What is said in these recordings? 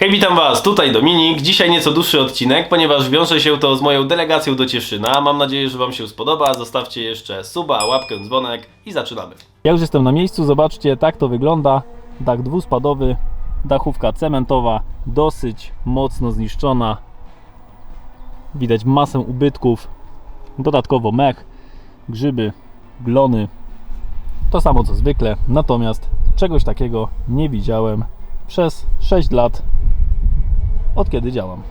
Hej, witam Was, tutaj Dominik. Dzisiaj nieco dłuższy odcinek, ponieważ wiąże się to z moją delegacją do Cieszyna. Mam nadzieję, że Wam się spodoba. Zostawcie jeszcze suba, łapkę, dzwonek i zaczynamy. Ja już jestem na miejscu, zobaczcie, tak to wygląda. Dach dwuspadowy, dachówka cementowa, dosyć mocno zniszczona. Widać masę ubytków. Dodatkowo mech, grzyby, glony. To samo co zwykle, natomiast czegoś takiego nie widziałem przez 6 lat od kiedy działam.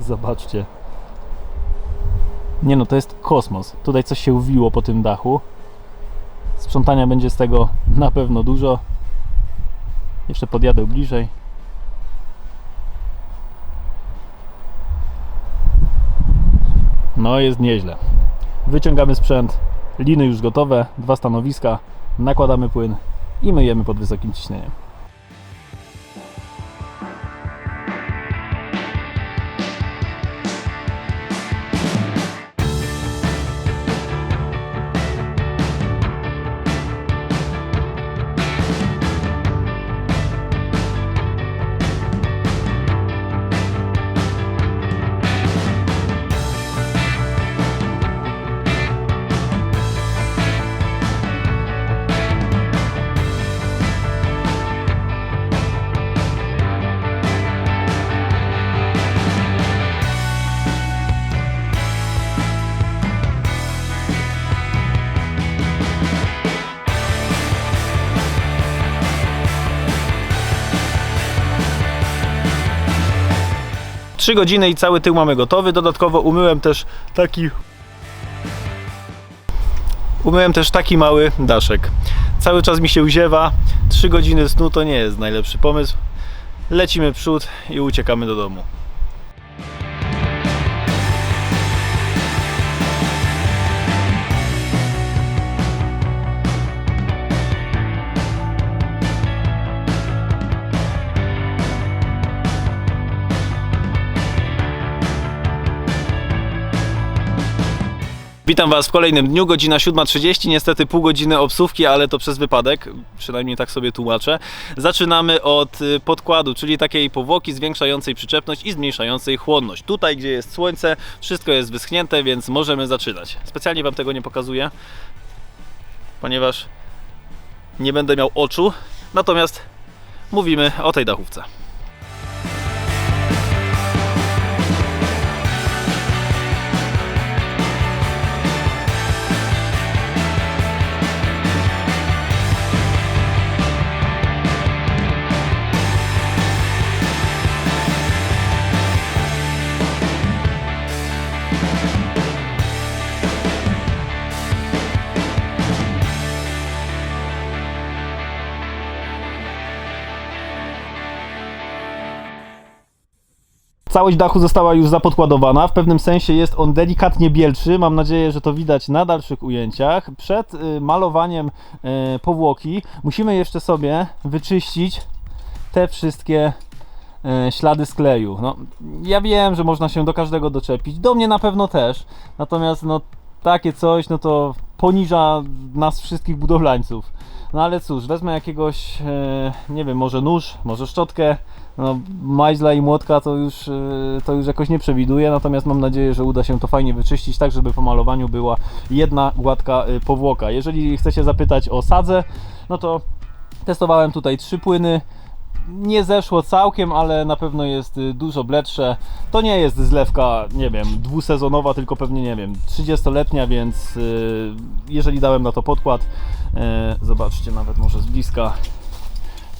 Zobaczcie. Nie no, to jest kosmos. Tutaj coś się uwiło po tym dachu. Sprzątania będzie z tego na pewno dużo. Jeszcze podjadę bliżej. No jest nieźle. Wyciągamy sprzęt, liny już gotowe, dwa stanowiska, nakładamy płyn i myjemy pod wysokim ciśnieniem. Trzy godziny i cały tył mamy gotowy. Dodatkowo umyłem też taki. Umyłem też taki mały daszek. Cały czas mi się uziewa. Trzy godziny snu to nie jest najlepszy pomysł. Lecimy przód i uciekamy do domu. Witam Was w kolejnym dniu, godzina 7.30, niestety pół godziny obsówki, ale to przez wypadek, przynajmniej tak sobie tłumaczę. Zaczynamy od y, podkładu, czyli takiej powłoki zwiększającej przyczepność i zmniejszającej chłonność. Tutaj, gdzie jest słońce, wszystko jest wyschnięte, więc możemy zaczynać. Specjalnie Wam tego nie pokazuję, ponieważ nie będę miał oczu, natomiast mówimy o tej dachówce. Całość dachu została już zapodkładowana. W pewnym sensie jest on delikatnie bielszy. Mam nadzieję, że to widać na dalszych ujęciach. Przed y, malowaniem y, powłoki musimy jeszcze sobie wyczyścić te wszystkie y, ślady skleju. No, ja wiem, że można się do każdego doczepić. Do mnie na pewno też. Natomiast no, takie coś, no to poniża nas wszystkich budowlańców. No ale cóż, wezmę jakiegoś, e, nie wiem, może nóż, może szczotkę. No, majzla i młotka to już, e, to już jakoś nie przewiduję, natomiast mam nadzieję, że uda się to fajnie wyczyścić, tak żeby po malowaniu była jedna gładka e, powłoka. Jeżeli chcecie zapytać o sadzę, no to testowałem tutaj trzy płyny. Nie zeszło całkiem, ale na pewno jest y, dużo bledsze. To nie jest zlewka, nie wiem, dwusezonowa, tylko pewnie, nie wiem, 30-letnia, więc y, jeżeli dałem na to podkład, y, zobaczcie nawet może z bliska,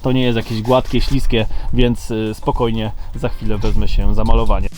to nie jest jakieś gładkie, śliskie, więc spokojnie za chwilę wezmę się za malowanie.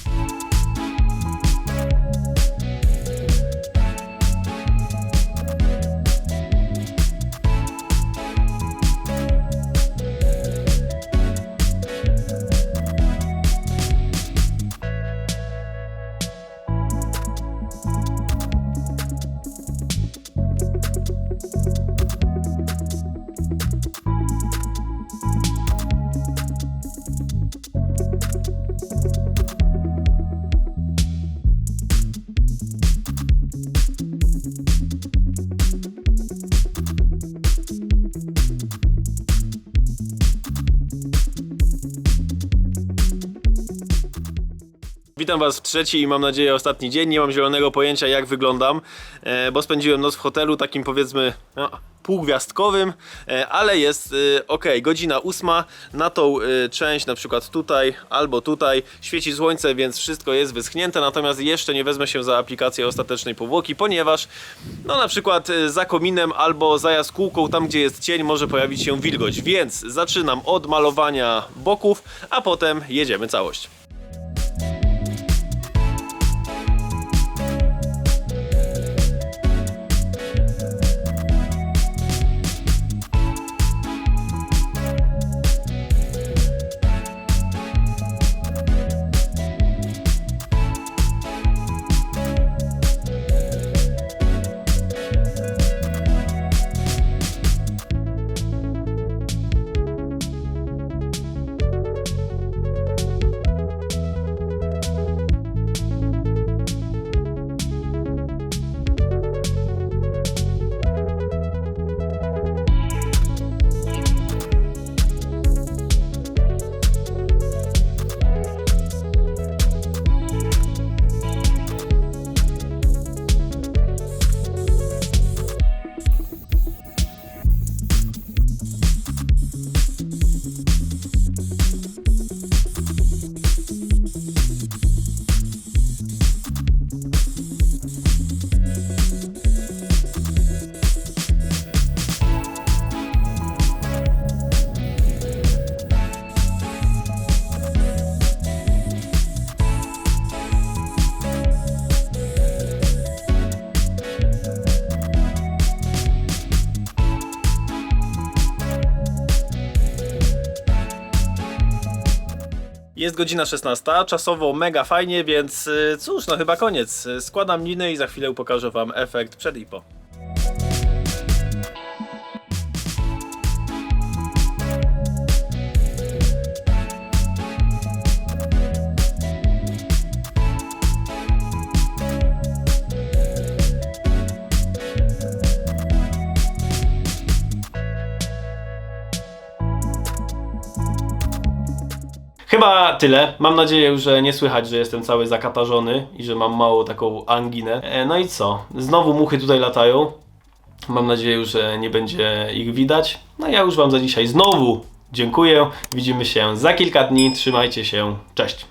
Witam Was w trzeci i mam nadzieję ostatni dzień. Nie mam zielonego pojęcia jak wyglądam, e, bo spędziłem noc w hotelu takim powiedzmy no, półgwiazdkowym, e, ale jest e, ok. Godzina ósma. Na tą część, na przykład tutaj albo tutaj, świeci słońce, więc wszystko jest wyschnięte. Natomiast jeszcze nie wezmę się za aplikację ostatecznej powłoki, ponieważ no na przykład za kominem albo za jaskółką, tam gdzie jest cień, może pojawić się wilgoć. Więc zaczynam od malowania boków, a potem jedziemy całość. Jest godzina 16, czasowo mega fajnie, więc y, cóż, no chyba koniec. Składam liny i za chwilę pokażę Wam efekt przed i po. Chyba tyle. Mam nadzieję, że nie słychać, że jestem cały zakatarzony i że mam małą taką anginę. E, No i co? Znowu muchy tutaj latają. Mam nadzieję, że nie będzie ich widać. No ja już Wam za dzisiaj znowu dziękuję. Widzimy się za kilka dni. Trzymajcie się. Cześć.